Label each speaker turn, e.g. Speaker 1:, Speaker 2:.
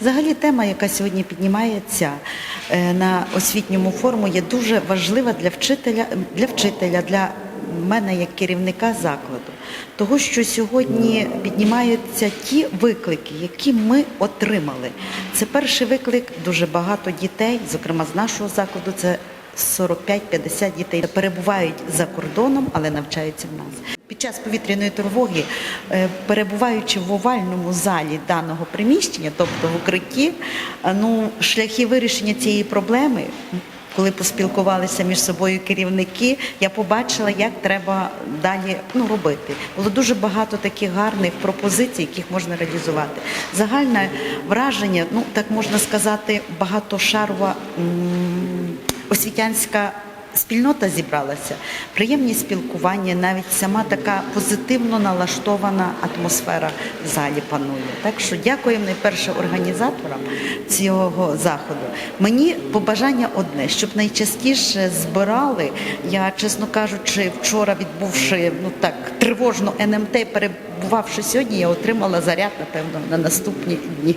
Speaker 1: Взагалі, тема, яка сьогодні піднімається е, на освітньому форуму, є дуже важлива для вчителя, для вчителя, для мене як керівника закладу. Того, що сьогодні піднімаються ті виклики, які ми отримали. Це перший виклик, дуже багато дітей, зокрема з нашого закладу, це 45-50 дітей перебувають за кордоном, але навчаються в нас. Під час повітряної тривоги, е, перебуваючи в овальному залі даного приміщення, тобто в укритті, е, ну, шляхи вирішення цієї проблеми, коли поспілкувалися між собою керівники, я побачила, як треба далі ну, робити. Було дуже багато таких гарних пропозицій, яких можна реалізувати. Загальне враження, ну так можна сказати, багатошарова освітянська спільнота зібралася, приємні спілкування, навіть сама така позитивно налаштована атмосфера в залі панує. Так що дякуємо найперше організаторам цього заходу. Мені побажання одне, щоб найчастіше збирали. Я, чесно кажучи, вчора відбувши ну так тривожно НМТ, перебувавши сьогодні, я отримала заряд, напевно, на наступні дні.